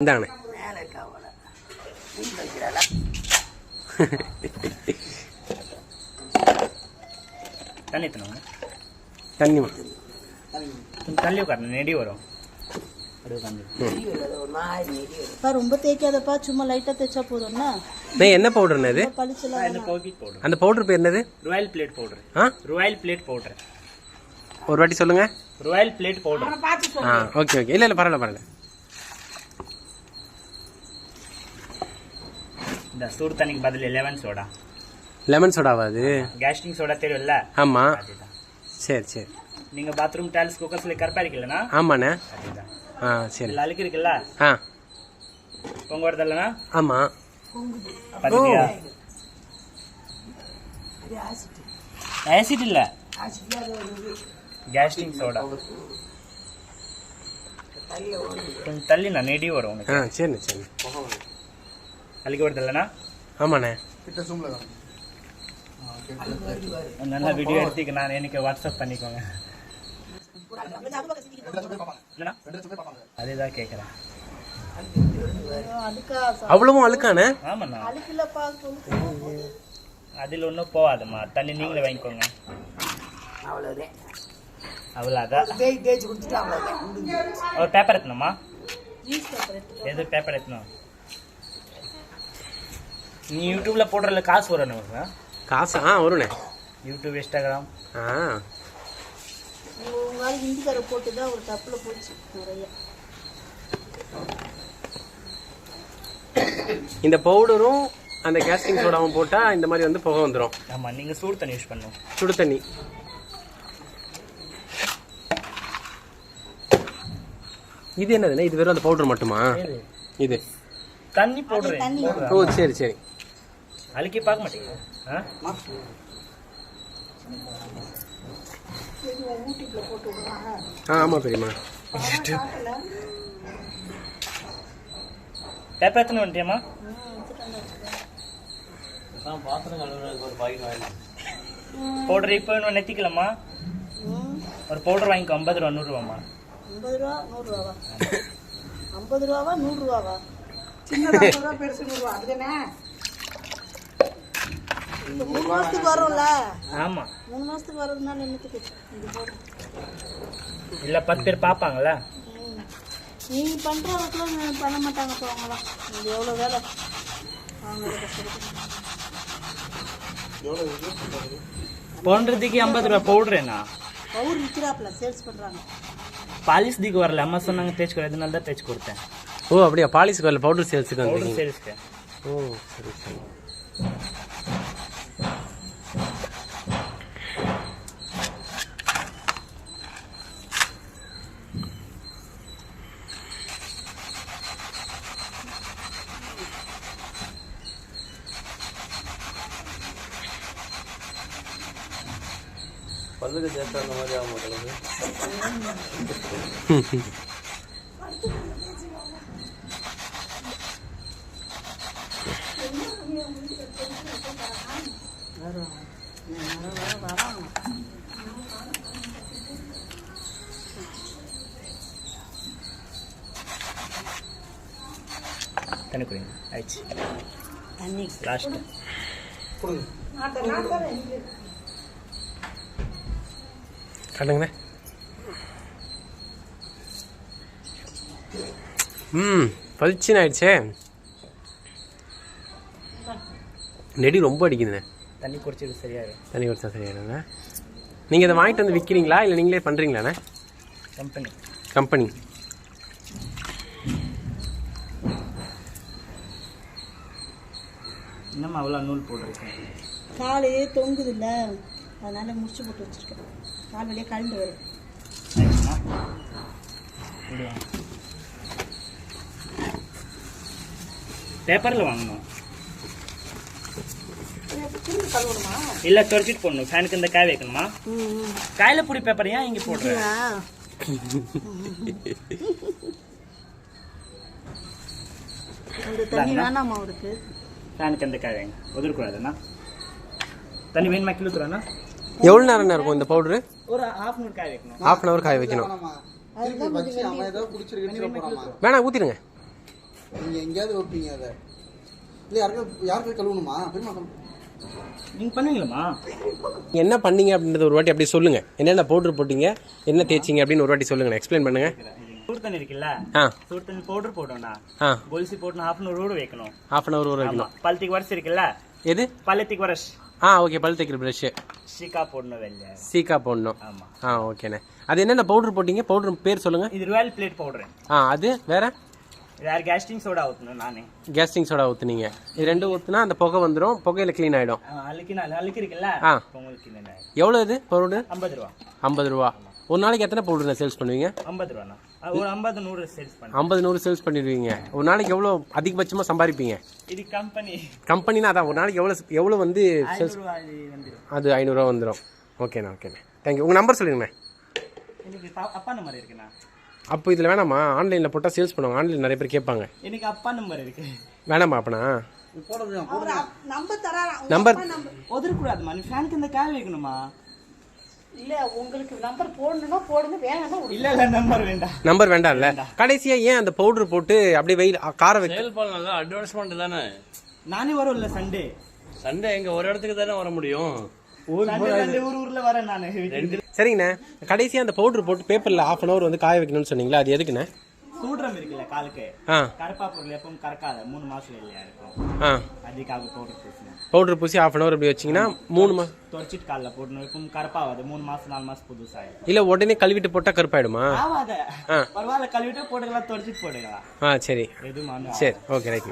இந்தாங்கண்ணே தண்ணி தண்ணி கொஞ்சம் தள்ளி உட்காரணும் நெடி வரும் ரொம்ப தேய்க்காதப்பா சும்மா லைட்டாக தேய்ச்சா போதும்னா என்ன பவுடர்ண்ணே இது பவுடர் அந்த பவுடர் பேர் என்னது ராயல் பிளேட் பவுடர் ஆ ராயல் பிளேட் பவுடர் ஒரு வாட்டி சொல்லுங்க ராயல் பிளேட் பவுடர் ஆ ஓகே ஓகே இல்லை இல்லை பரவாயில்ல பரவாயில்ல இந்த சூடு தண்ணிக்கு பதில் லெமன் சோடா. லெமன் சோடாவா அது? கேஸ்டிங் சோடா தெரியும்ல? ஆமாம் சரி சரி. நீங்க பாத்ரூம் டைல்ஸ் குக்கர்ஸ்ல கருப்பா இருக்கலனா ஆமாண்ணே. ஆ சரி. அழுக்கு இருக்குல்ல ஆ. பொங்க வருதல்லனா ஆமாம் ஆசிட் இல்ல. கேஸ்டிங் சோடா கொஞ்சம் தள்ளி நான் நெடி வரும் ஆ சரிண்ணே சரிண்ணே. அழுக்கு வருதல்லனா ஆமாண்ணே. நல்ல வீடியோ எடுத்துக்க நான் எனக்கு வாட்ஸ்அப் பண்ணிக்கோங்க? அதேதான் அழுக்கா அவ்வளவும் சொல்லு. அதில் ஒன்றும் போகாதும்மா. தண்ணி நீங்களே வாங்கிக்கோங்க. அவ்வளோதான் அவ்வளோதான் ஒரு பேப்பர் எத்தணுமா ஜூஸ் பேப்பர் எடுத்து எது பேப்பர் எத்தணும் நீ யூடியூப்ல போடுறதுல காசு வரும் நமக்கு காசு ஆ வருண்ணே யூடியூப் இன்ஸ்டாகிராம். ஆ. உங்களால ஹிந்திக்கார போட்டு தான் ஒரு தப்பில் போச்சு நிறைய. இந்த பவுடரும் அந்த கேஸ்டிங் சோடாவும் போட்டால் இந்த மாதிரி வந்து புகை வந்துடும் ஆமா நீங்க சூடு தண்ணி யூஸ் பண்ணும் சுடு தண்ணி. இது என்னதுண்ணே? இது வெறும் அந்த பவுடர் மட்டுமா? இது. தண்ணி போடுறேன் ஓ சரி சரி. அழுக்கி பார்க்க மாட்டீங்க ஆ? ஆமாம் பெரியம்மா. பேப்பர் எத்தனை வந்துட்டியாம்மா? பவுடர் இப்போ இன்னும் நெத்திக்கலாமா ஒரு பவுடர் வாங்கிக்கோ ஐம்பது ரூபா நூறுரூவாம்மா ஐம்பது ரூபா நூறுரூவாவா ஐம்பது ரூபாவா நூறுரூவாவா சின்னதாக பெருசு நூறுரூவா அதுதானே? மூணு மாதத்துக்கு வரும்ல ஆமா. மூணு மாதத்துக்கு வர்றதுனால என்னத்துக்கு? இல்ல பத்து பேர் பார்ப்பாங்கல்ல ம். நீங்க பண்ற அளவுக்குலாம் பண்ண மாட்டாங்கப்பா அவங்களாம் இது எவ்வளோ வேலை? அவங்க வேலை கஷ்டப்பட்டு போன்றதுக்கு ஐம்பது ரூபா. பவுடரேண்ணா பவுர் விற்கிறாப்புல சேல்ஸ் பண்றாங்க. பாலிஸ் திக்கு வரல. அம்மா சொன்னாங்க தேய்ச்சி கொடு. அதனால தான் தேய்ச்சி கொடுத்தேன். ஓ அப்படியா? பாலிஸுக்கு வரல. பவுடர் சேல்ஸுக்கு பவுடர் வந்தீங்க சேல்ஸ்க்கு ஓ சரி சரி. தண்ணி குடிங்க ஆயிடுச்சு. தண்ணி. லாஸ்ட் காட்டுங்கண்ணே ம் பளிச்சுன்னு ஆயிடுச்சே. நெடி ரொம்ப அடிக்குதுண்ணே. தண்ணி குடிச்சது சரியாயிடும் தண்ணி குடிச்சா சரியாயிடுங்க நீங்கள் இதை வாங்கிட்டு வந்து விற்கிறீங்களா இல்லை நீங்களே பண்ணுறீங்களாண்ணே கம்பெனி. கம்பெனி. இன்னும் அவ்வளோ நூல் போட்டிருக்கேன் கால் தொங்குது இல்ல அதனால முடிச்சு போட்டு வச்சிருக்கேன். கால் வழியாக கழண்டு வரும். பேப்பரில் வாங்கணும். இல்லை துடைச்சிட்டு போடணும். ஃபேனுக்கு இந்த காய வைக்கணுமா? காயில பொடி பேப்பர் ஏன் இங்கே போடுறேன் இந்த ஃபேனுக்கு அந்த காய வைங்க. உதிரக்கூடாதுண்ணா தண்ணி வேணுமா? கிலோ தரேண்ணா. எவ்வளோ நேரம் இருக்கும் இந்த பவுடரு ஒரு ஹாஃப் அன் காய வைக்கணும். ஹாஃப் அன் ஹவர் காய வைக்கணும். வேணா ஊற்றிடுங்க நீங்கள் எங்கேயாவது வைப்பீங்க அதை. இல்லை யாருக்கு யாருக்கு கழுவணுமா? நீங்கள் பண்ணுவீங்களாம்மா? என்ன பண்ணீங்க அப்படின்றத ஒரு வாட்டி அப்படி சொல்லுங்க. என்னென்ன பவுடர் போட்டீங்க? என்ன தேய்ச்சிங்க அப்படின்னு ஒரு வாட்டி சொல்லுங்க. எக்ஸ்பிளைன் பண்ணுங்க. சூடு தண்ணி இருக்குல்ல? ஆ. சூடு தண்ணி பவுடர் போட்டோம்டா ஆ. கொலுசி போட்டு ஹாஃப் அன் ஊற வைக்கணும். ஹாஃப் அன் ஹவர் ஊற வைக்கணும். பழுத்திக்கு வரஸ் இருக்குல்ல? எது? பழுத்திக்கு வரஸ் ஆ ஓகே பல் தைக்கிற ஷீக்கா போடணும் வெளில சீக்கா போடணும். ஆமா. ஆ ஓகேண்ணே அது என்னென்ன பவுடர் போட்டீங்க? பவுடர் பேர் சொல்லுங்க. இது ராயல் பிளேட் பவுடர் ஆ அது வேற? வேற கேஸ்டிங் சோடா ஊற்றணும் நானே. கேஸ்டிங் சோடா ஊற்றுனீங்க இது ரெண்டும் ஊற்றுனா அந்த புகை வந்துடும் புகையில க்ளீன் ஆகிடும் அழுக்கு நான் அழுக்கு இருக்குல்ல ஆ. உங்களுக்கு என்ன எவ்வளோ இது பவுடர் ஐம்பது ரூபா. ஐம்பது ரூபா. ஒரு நாளைக்கு எத்தனை பவுடர் சேல்ஸ் பண்ணுவீங்க? ஐம்பது ரூபாண்ணா. ஒரு ஐம்பது நூறு சேல்ஸ் பண்ண. ஐம்பது நூறு சேல்ஸ் பண்ணிடுவீங்க. ஒரு நாளைக்கு எவ்வளோ அதிகபட்சமாக சம்பாதிப்பீங்க? இது கம்பெனி கம்பெனினா அதான் ஒரு நாளைக்கு எவ்வளோ எவ்வளோ வந்து சேல்ஸ் அது ஐநூறுரூவா வந்துடும் ஓகேண்ணா ஓகேண்ணே தேங்க்யூ உங்கள் நம்பர் சொல்லுங்கண்ணே எனக்கு அப்பா நம்பர் இருக்குண்ணா. அப்போ இதில் வேணாமா? ஆன்லைனில் போட்டால் சேல்ஸ் பண்ணுவாங்க. ஆன்லைனில் நிறைய பேர் கேட்பாங்க. எனக்கு அப்பா நம்பர் இருக்கு. வேணாமா அப்பனா? நம்பர் நம்பர் ஒதுக்கூடாதுமா நீ ஃபேனுக்கு இந்த காய வைக்கணுமா நம்பர் போடணும்னா போடுங்க வேணாம்னா விடுங்க. இல்ல இல்ல நம்பர் வேண்டாம். நம்பர் வேண்டாம்ல? கடைசியாக ஏன் அந்த பவுடர் போட்டு அப்படியே வெயில் கார வைக்க சேல் பண்ணலாம் அட்வர்டைஸ்மெண்ட் தானே? நானே வரும்ல சண்டே சண்டே எங்க ஒரு இடத்துக்கு தானே வர முடியும்? சண்டே சண்டே ஊர் ஊர்ல வரேன் நானு. சரிங்கண்ணே. கடைசியாக அந்த பவுடர் போட்டு பேப்பரில் ஆஃப் அன் ஹவர் வந்து காய வைக்கணும்னு சொன்னீங்களா? அது எதுக்குண்ணே? சூடுறம் இருக்குல்ல காலுக்கு. கருப்பா பொருள் எப்பவும் கறக்காத மூணு மாசம் இல்லையா இருக்கும். அதுக்காக பவுடர் பூசணும் பவுடர் பூசி ஆஃப் அன் ஹவர் இப்படி வச்சிங்கன்னா மூணு மா தொடச்சிட்டு காலில் போடணும். எப்பவும் கருப்பாகாது. மூணு மாசம் நாலு மாசம் புதுசாயிடும். இல்லை உடனே கழுவிட்டு போட்டால் கருப்பாயிடுமா? ஆவாத. ஆ. பரவாயில்ல கழுவிட்டு போட்டுக்கலாம் தொடச்சிட்டு போட்டுக்கலாம். ஆ சரி. சரி ஓகே ரைட்